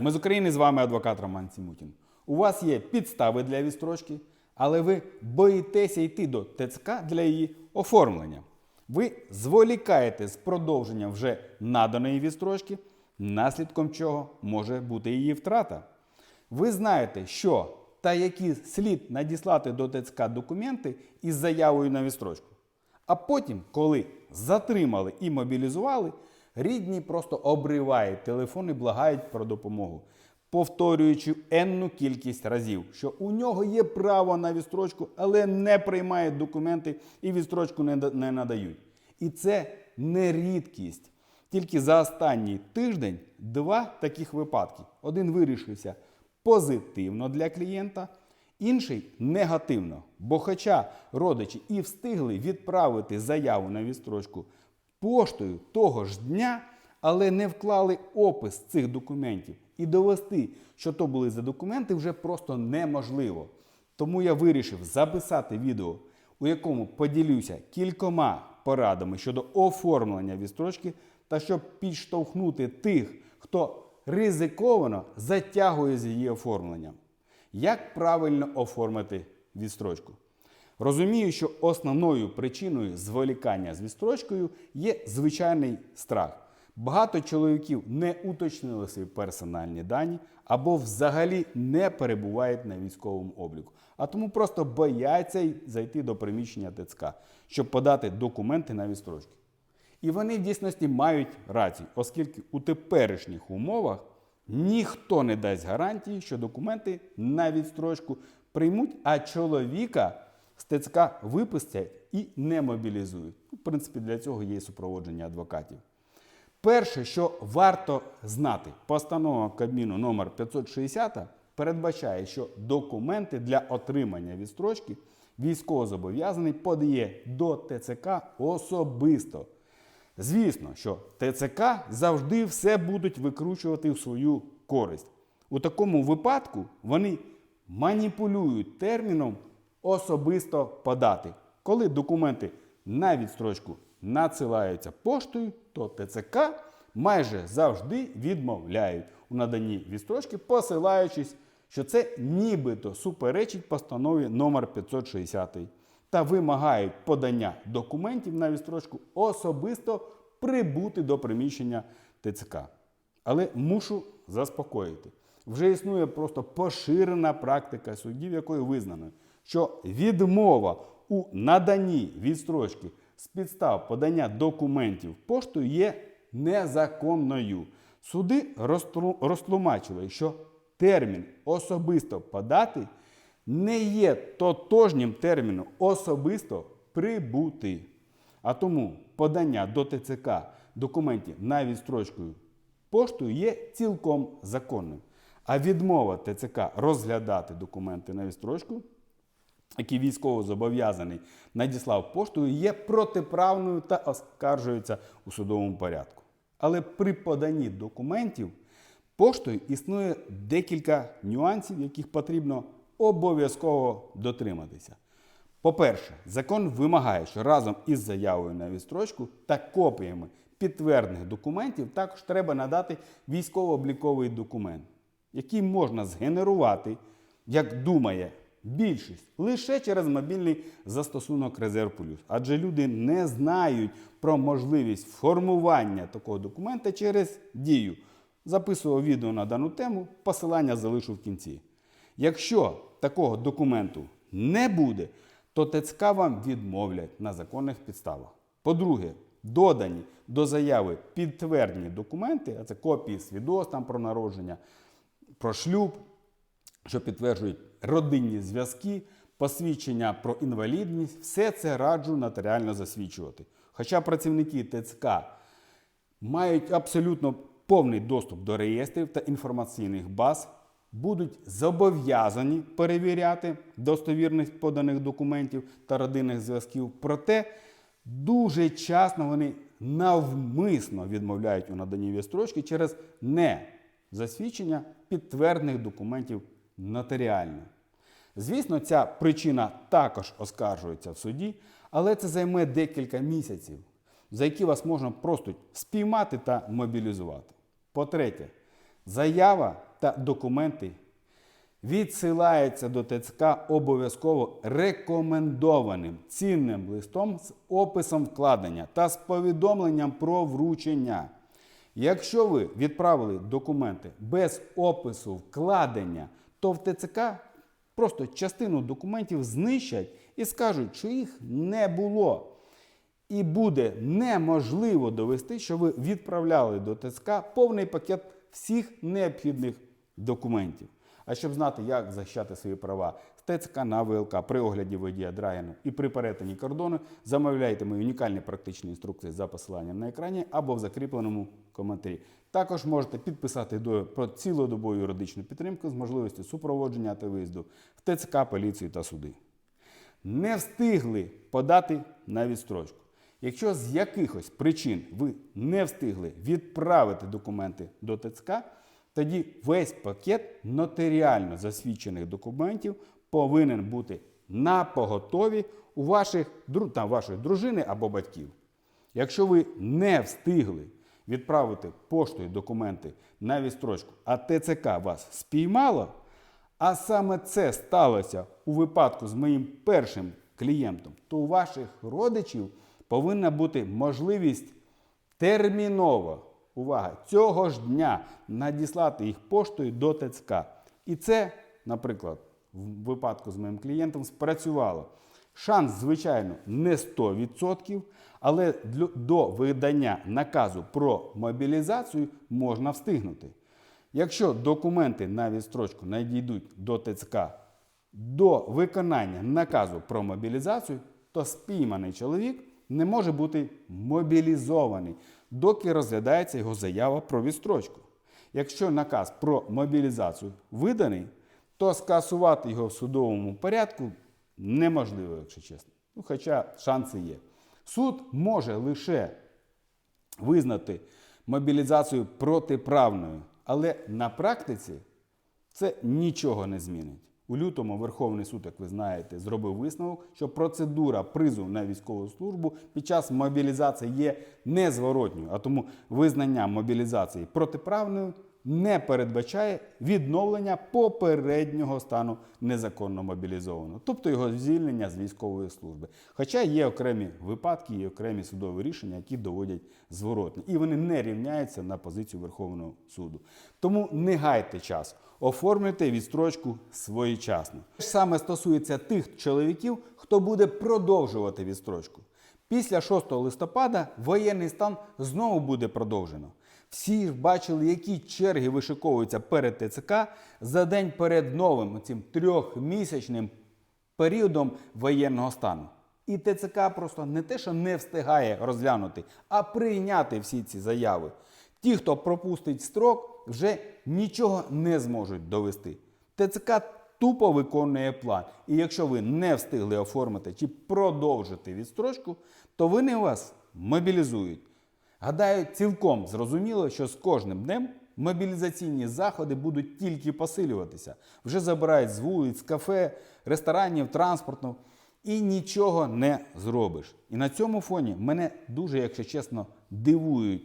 Ми з України з вами адвокат Роман Сімутін. У вас є підстави для відстрочки, але ви боїтеся йти до ТЦК для її оформлення. Ви зволікаєте з продовженням вже наданої відстрочки, наслідком чого може бути її втрата. Ви знаєте, що та які слід надіслати до ТЦК документи із заявою на відстрочку. А потім, коли затримали і мобілізували, рідні просто обривають телефон і благають про допомогу, повторюючи енну кількість разів, що у нього є право на відстрочку, але не приймають документи і відстрочку не, надають. І це не рідкість. Тільки за останній тиждень два таких випадки. Один вирішився позитивно для клієнта, інший негативно. Бо, хоча родичі і встигли відправити заяву на відстрочку поштою того ж дня, але не вклали опис цих документів і довести, що то були за документи, вже просто неможливо. Тому я вирішив записати відео, у якому поділюся кількома порадами щодо оформлення відстрочки та щоб підштовхнути тих, хто ризиковано затягує з її оформленням. Як правильно оформити відстрочку? Розумію, що основною причиною зволікання з відстрочкою є звичайний страх. Багато чоловіків не уточнили свої персональні дані або взагалі не перебувають на військовому обліку, а тому просто бояться зайти до приміщення ТЦК, щоб подати документи на відстрочки. І вони в дійсності мають рацію, оскільки у теперішніх умовах ніхто не дасть гарантії, що документи на відстрочку приймуть, а чоловіка ТЦК випустять і не мобілізують. Ну, В принципі, для цього є супроводження адвокатів. Перше, що варто знати, постанова Кабміну номер 560 передбачає, що документи для отримання відстрочки військовозобов'язаний подає до ТЦК особисто. Звісно, що ТЦК завжди все будуть викручувати в свою користь. У такому випадку вони маніпулюють терміном особисто подати. Коли документи на відстрочку надсилаються поштою, то ТЦК майже завжди відмовляють у наданні відстрочки, посилаючись, що це нібито суперечить постанові номер 560 та вимагають подання документів на відстрочку особисто прибути до приміщення ТЦК. Але мушу заспокоїти. Вже існує просто поширена практика судів, якою визнано, що відмова у наданні відстрочки з підстав подання документів поштою є незаконною. Суди розтлумачили, що термін особисто подати не є тотожнім терміном особисто прибути. А тому подання до ТЦК документів на відстрочку поштою є цілком законним. А відмова ТЦК розглядати документи на відстрочку, які військово зобов'язаний надіслав поштою, є протиправною та оскаржується у судовому порядку. Але при поданні документів поштою існує декілька нюансів, яких потрібно обов'язково дотриматися. По-перше, закон вимагає, що разом із заявою на відстрочку та копіями підтверджених документів також треба надати військово-обліковий документ, який можна згенерувати, як думає більшість, лише через мобільний застосунок Резерв Плюс. Адже люди не знають про можливість формування такого документа через дію. Записував відео на дану тему, посилання залишу в кінці. Якщо такого документу не буде, то ТЦК вам відмовлять на законних підставах. По-друге, додані до заяви підтверджені документи, а це копії свідоцтв про народження, про шлюб, що підтверджують родинні зв'язки, посвідчення про інвалідність, все це раджу нотаріально засвідчувати. Хоча працівники ТЦК мають абсолютно повний доступ до реєстрів та інформаційних баз, будуть зобов'язані перевіряти достовірність поданих документів та родинних зв'язків. Проте дуже часто вони навмисно відмовляють у наданні відстрочки через незасвідчення підтверджених документів нотаріально. Звісно, ця причина також оскаржується в суді, але це займе декілька місяців, за які вас можна просто спіймати та мобілізувати. По-третє, Заява та документи відсилаються до ТЦК обов'язково рекомендованим цінним листом з описом вкладення та з повідомленням про вручення. Якщо ви відправили документи без опису вкладення, то в ТЦК просто частину документів знищать і скажуть, що їх не було. І буде неможливо довести, що ви відправляли до ТЦК повний пакет всіх необхідних документів. А щоб знати, як захищати свої права з ТЦК на ВЛК при огляді водія Драгіну і при перетині кордону, замовляйте мої унікальні практичні інструкції за посиланням на екрані або в закріпленому коментарі. Також можете підписати про цілодобову юридичну підтримку з можливістю супроводження та виїзду в ТЦК, поліцію та суди не встигли подати на відстрочку. Якщо з якихось причин ви не встигли відправити документи до ТЦК, тоді весь пакет нотаріально засвідчених документів повинен бути на поготові у ваших, дру- та, вашої дружини або батьків. Якщо ви не встигли відправити поштою документи на відстрочку, а ТЦК вас спіймало, а саме це сталося у випадку з моїм першим клієнтом, то у ваших родичів повинна бути можливість терміново, увага, цього ж дня надіслати їх поштою до ТЦК. І це, наприклад, в випадку з моїм клієнтом спрацювало. Шанс, звичайно, не 100%, але до видання наказу про мобілізацію можна встигнути. Якщо документи на відстрочку надійдуть до ТЦК до виконання наказу про мобілізацію, то спійманий чоловік не може бути мобілізований, доки розглядається його заява про відстрочку. Якщо наказ про мобілізацію виданий, то скасувати його в судовому порядку неможливо, якщо чесно. Ну, хоча шанси є. Суд може лише визнати мобілізацію протиправною, але на практиці це нічого не змінить. У лютому Верховний суд, як ви знаєте, зробив висновок, що процедура призову на військову службу під час мобілізації є незворотньою, а тому визнання мобілізації протиправною не передбачає відновлення попереднього стану незаконно мобілізованого, тобто його звільнення з військової служби. Хоча є окремі випадки, є окремі судові рішення, які доводять зворотні, і вони не рівняються на позицію Верховного суду. Тому не гайте час, оформлюйте відстрочку своєчасно. Саме стосується тих чоловіків, хто буде продовжувати відстрочку. Після 6 листопада воєнний стан знову буде продовжено. Всі ж бачили, які черги вишиковуються перед ТЦК за день перед новим цим трьохмісячним періодом воєнного стану. І ТЦК просто не те, що не встигає розглянути, а прийняти всі ці заяви. Ті, хто пропустить строк, вже нічого не зможуть довести. ТЦК тупо виконує план. І якщо ви не встигли оформити чи продовжити відстрочку, то вони вас мобілізують. Гадаю, цілком зрозуміло, що з кожним днем мобілізаційні заходи будуть тільки посилюватися. Вже забирають з вулиць, кафе, ресторанів, транспорту. І нічого не зробиш. І на цьому фоні мене дуже, якщо чесно, дивують,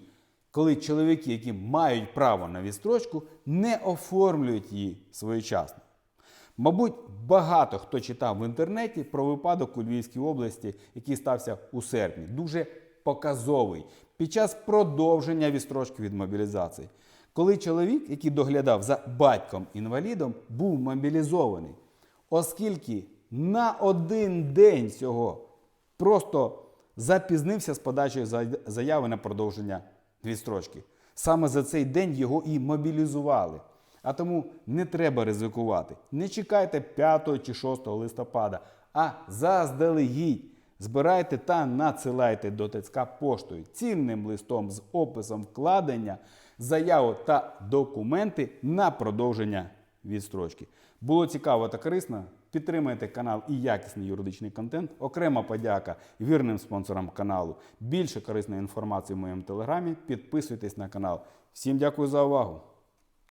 коли чоловіки, які мають право на відстрочку, не оформлюють її своєчасно. Мабуть, багато хто читав в інтернеті про випадок у Львівській області, який стався у серпні. Дуже показовий під час продовження відстрочки від мобілізації. Коли чоловік, який доглядав за батьком-інвалідом, був мобілізований, оскільки на один день цього просто запізнився з подачею заяви на продовження відстрочки. Саме за цей день його і мобілізували. А тому не треба ризикувати. Не чекайте 5 чи 6 листопада, а заздалегідь. Збирайте та надсилайте до ТЦК поштою цінним листом з описом вкладення, заяву та документи на продовження відстрочки. Було цікаво та корисно. Підтримайте канал і якісний юридичний контент. Окрема подяка вірним спонсорам каналу. Більше корисної інформації в моєму телеграмі. Підписуйтесь на канал. Всім дякую за увагу!